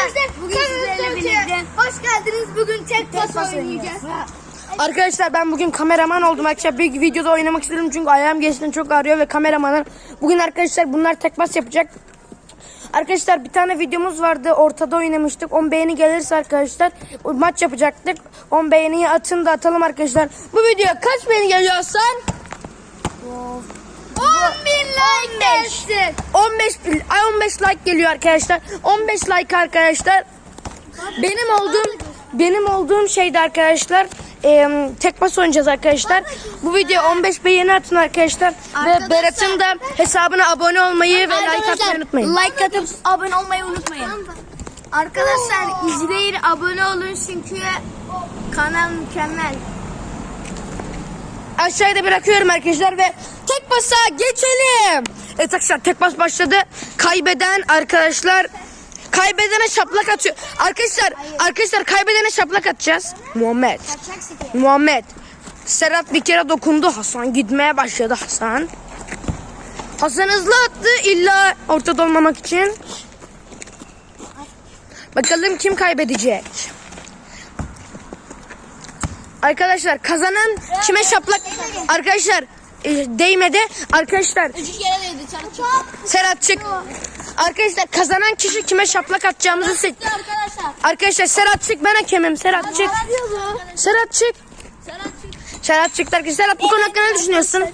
Arkadaşlar bugün sizlerle birlikte hoş geldiniz. Bugün tek pas oynayacağız. Arkadaşlar ben bugün kameraman oldum arkadaşlar. Bir videoda oynamak istedim çünkü ayağım geçtiğinde çok ağrıyor ve kameramanım. Bugün arkadaşlar bunlar tek pas yapacak. Arkadaşlar bir tane videomuz vardı. Ortada oynamıştık. 10 beğeni gelirse arkadaşlar maç yapacaktık. 10 beğeniyi atın da atalım arkadaşlar. Bu videoya kaç beğeni geliyor Hasan? 10 bin like gelsin. 15 bin- ay 15 like geliyor arkadaşlar. 15 like arkadaşlar. Benim olduğum benim olduğum şeyde arkadaşlar e, tek pas oynayacağız arkadaşlar. Bu video 15 beğeni atın arkadaşlar. Arkadaşlar- Ve Berat'ın da hesabına abone olmayı ve like atmayı unutmayın. Like atıp abone olmayı unutmayın. Arkadaşlar izleyin abone olun çünkü kanal mükemmel. Aşağıda bırakıyorum arkadaşlar ve tek pasa geçelim. Evet arkadaşlar tek pas başladı. Kaybeden arkadaşlar kaybedene şaplak atıyor. Arkadaşlar arkadaşlar kaybedene şaplak atacağız. Muhammed. Muhammed. Serhat bir kere dokundu. Hasan gitmeye başladı Hasan. Hasan hızlı attı illa ortada olmamak için. Bakalım kim kaybedecek. Arkadaşlar kazanan kime şaplak arkadaşlar e, değmedi arkadaşlar. Serhat çık arkadaşlar kazanan kişi kime şaplak atacağımızı seç Arkadaşlar. arkadaşlar Serhat çık ben hakemim Serhat çık Serhat çık Serhat çıktı arkadaşlar Serhat bu konu hakkında ne düşünüyorsun?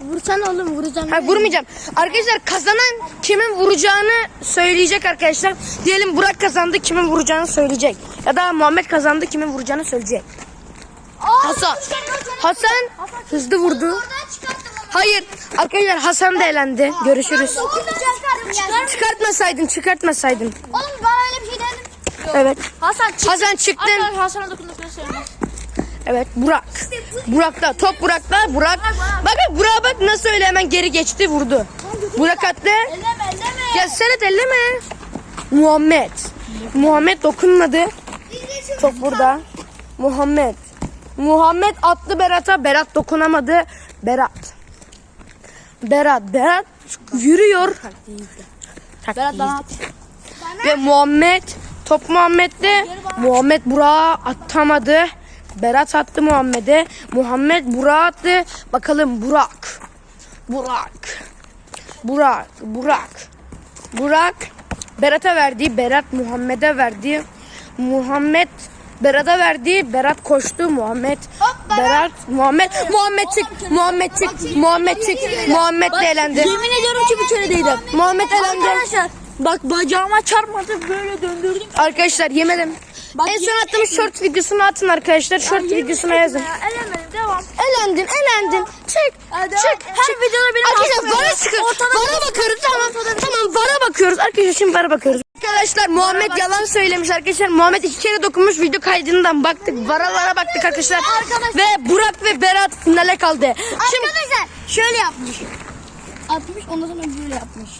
Vursan oğlum vuracağım. Ha, vurmayacağım. Arkadaşlar kazanan kimin vuracağını söyleyecek arkadaşlar. Diyelim Burak kazandı kimin vuracağını söyleyecek. Ya da Muhammed kazandı kimin vuracağını söyleyecek. Hasan. Hasan hızlı vurdu. Hayır. Arkadaşlar Hasan da elendi. Görüşürüz. Çıkar. Çıkartmasaydın çıkartmasaydın. Oğlum bana öyle bir şey dedim. Evet. Hasan çık. Hasan çıktın. Hasan'a söylemez. Evet Burak. Burak'ta top Burak'ta. Burak. Bakın Burak bak nasıl öyle hemen geri geçti vurdu. Burak attı. Elleme elleme. Ya Serhat elleme. Muhammed. Muhammed dokunmadı. Top burada. Muhammed. Muhammed attı Berat'a. Berat dokunamadı. Berat. Berat. Berat yürüyor. Berat bana at. Ve Muhammed. Top Muhammed'de. Muhammed Burak'a atamadı. Berat attı Muhammed'e. Muhammed Burak'a attı. Bakalım Burak. Burak. Burak. Burak. Burak. Berat'a verdi. Berat Muhammed'e verdi. Muhammed Berat'a verdi. Berat koştu. Muhammed. Berat. Muhammed. Muhammed çık. Muhammed çık. Muhammed çık. Muhammed de elendi. Yemin ediyorum ki bir kere değdim. Muhammed elendi. Arkadaşlar bak bacağıma çarpmadı böyle döndürdüm. Arkadaşlar yemedim. Bak, en son attığımız short videosunu atın arkadaşlar. Short videosuna yazın. Elemedim devam. Elendin, elendin. Çık, Hadi çık. Her çık. videoda benim Arkadaşlar vara var. çıkın. Vara bakıyoruz tamam. Tamam vara bakıyoruz. Arkadaşlar şimdi vara bakıyoruz. Arkadaşlar Muhammed yalan söylemiş arkadaşlar. Muhammed iki kere dokunmuş video kaydından baktık. Vara vara baktık arkadaşlar. Arkadaşlar- Ve Burak ve Berat finale kaldı. Şimdi, Arkadaşlar şöyle yapmış. Atmış ondan sonra böyle yapmış.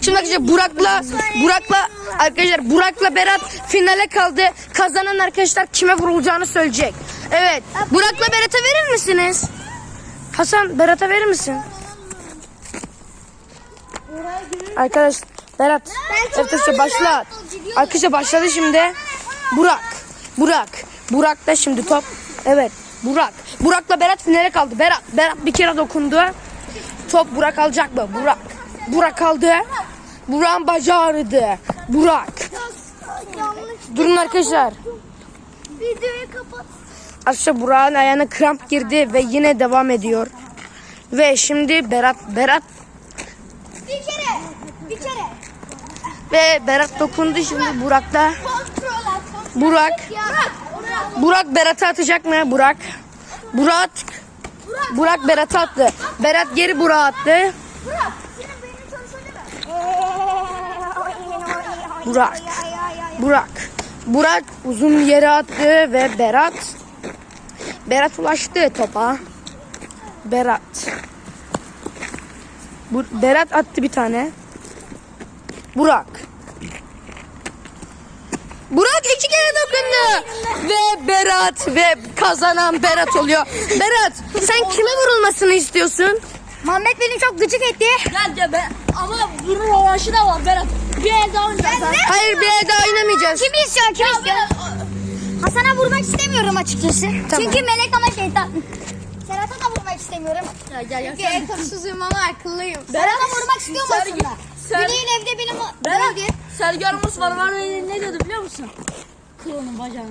şimdi arkadaşlar Burak'la Burak'la arkadaşlar Burak'la Berat finale kaldı. Kazanan arkadaşlar kime vurulacağını söyleyecek. Evet. Burak'la Berat'a verir misiniz? Hasan Berat'a verir misin? Arkadaş Berat. Arkadaşlar başla. Arkadaşlar başladı şimdi. Burak. Burak. Burak da şimdi top. Evet. Burak. Burak'la Berat finale kaldı. Berat. Berat bir kere dokundu. Top Burak alacak mı? Burak. Burak aldı. Burak'ın bacağı ağrıdı. Burak. Durun arkadaşlar. Videoyu kapat. Arkadaşlar Burak'ın ayağına kramp girdi ve yine devam ediyor. Ve şimdi Berat Berat Bir kere. Bir kere. Ve Berat dokundu şimdi kontrol Burak. Burak. Berat'a atacak mı? Burak. Burak. Burak Berat'a attı. Berat geri Burak'a attı. Burak. Burak. Burak. Uzun yere attı ve Berat Berat ulaştı topa. Berat. Berat attı bir tane. Burak. Burak iki kere dokundu. Ve Berat ve kazanan Berat oluyor. Berat sen kime vurulmasını istiyorsun? Muhammed beni çok gıcık etti. Gel gel ben. Ama bunun rövanşı da var Berat. Bir el daha oynayacağız. ha. Hayır bir el daha oynamayacağız. Kim istiyor? Kim istiyor? Hasan'a vurmak istemiyorum açıkçası. Tamam. Çünkü melek ama şeytan. Serhat'a da vurmak istemiyorum. Gel gel gel. Çünkü ekorsuzum ama akıllıyım. Serhat'a vurmak istiyorum aslında. Ser- Güney'in evde benim Berat. öldü. Sergi Ramos var var ne, ne diyordu biliyor musun? Kır onun bacağını.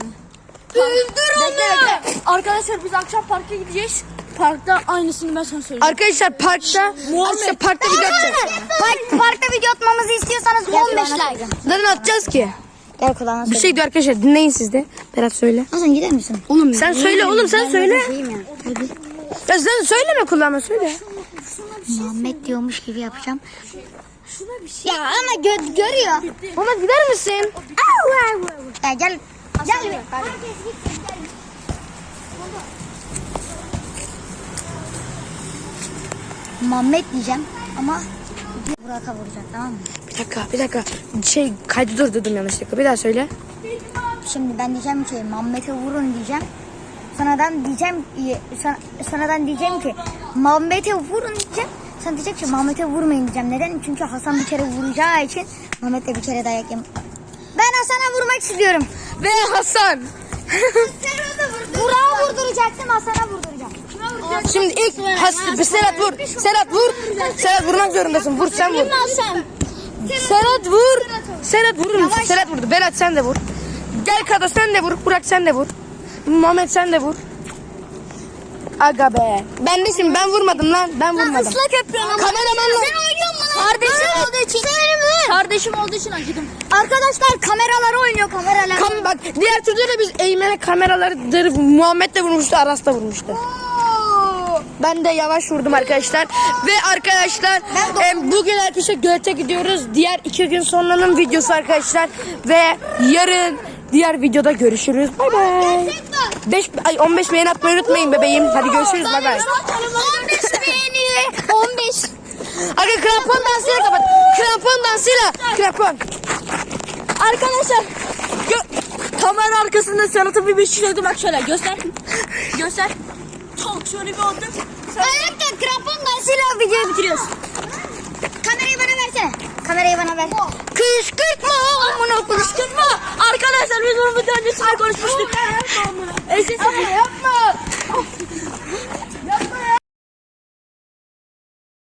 Öldür Bekle bekle. Arkadaşlar biz akşam parka gideceğiz. Parkta aynısını ben sana söyleyeceğim. Arkadaşlar parkta, arkadaşlar parkta video atacağız. Park, parkta video atmamızı istiyorsanız 15 like. Neden atacağız ki? Gel kulağına Bir şey diyor arkadaşlar dinleyin siz de. Berat söyle. Hasan gider misin? Oğlum sen söyle oğlum sen söyle. Şeyim ya. Hadi. Ya sen söyleme kulağıma söyle. Muhammed diyormuş gibi yapacağım. Ya ama gö- görüyor. Ona gider misin? Ya gel. Gel. Muhammed diyeceğim ama Burak'a vuracak tamam mı? Bir dakika bir dakika. Şey kaydı durdurdum yanlışlıkla. Bir daha söyle. Şimdi ben diyeceğim ki Muhammed'e vurun diyeceğim. Sonradan diyeceğim son- sonradan diyeceğim ki Muhammed'e vurun diyeceğim. Sen diyecek ki Muhammed'e vurmayın diyeceğim. Neden? Çünkü Hasan bir kere vuracağı için de bir kere dayak yem. Ben Hasan'a vurmak istiyorum. Ve Hasan. Burak'a vurduracaksın Hasan'a vurduracağım. Şimdi ilk Has Serhat vur. Serhat vur. Serhat vurmak zorundasın. Vur sen vur. Hasan. Serhat vur. Serhat vurur musun? Serhat vurdu. Berat sen de vur. Gel Kado sen de vur. Burak sen de vur. Muhammed sen de vur. Aga be. Ben desin ben vurmadım lan. Ben vurmadım. Islak yapıyorsun ama. Kameramanla- Sen oynuyorsun mu lan? Kardeşim Ha? olduğu için. Senin mi? Kardeşim olduğu için acıdım. Arkadaşlar kameralar oynuyor kameralar. Kam bak diğer turda da biz Eymen'e kameraları Muhammed de vurmuştu, Aras da vurmuştu. Ben de yavaş vurdum arkadaşlar. Ve arkadaşlar em, bugün arkadaşlar Gölet'e gidiyoruz. Diğer iki gün sonranın videosu arkadaşlar. Ve yarın diğer videoda görüşürüz. Bay bay. 5 ay 15 beğeni atmayı unutmayın bebeğim. Hadi görüşürüz. Bay bay. 15 beğeni. 15. Aga krampon dansıyla kapat. Krampon dansıyla. Krampon. Arkadaşlar gö- kamera arkasında Serhat'ın bir beşik oldu bak şöyle göster. göster. Çok şöyle bir oldu. Ayakta krampon dansıyla videoyu bitiriyoruz. Kamerayı bana versene. Kamerayı bana ver. Kışkırtma. Amına kışkırtma. Arkadaşlar biz bunu bir öncesinde konuşmuştuk. Eşit yapma.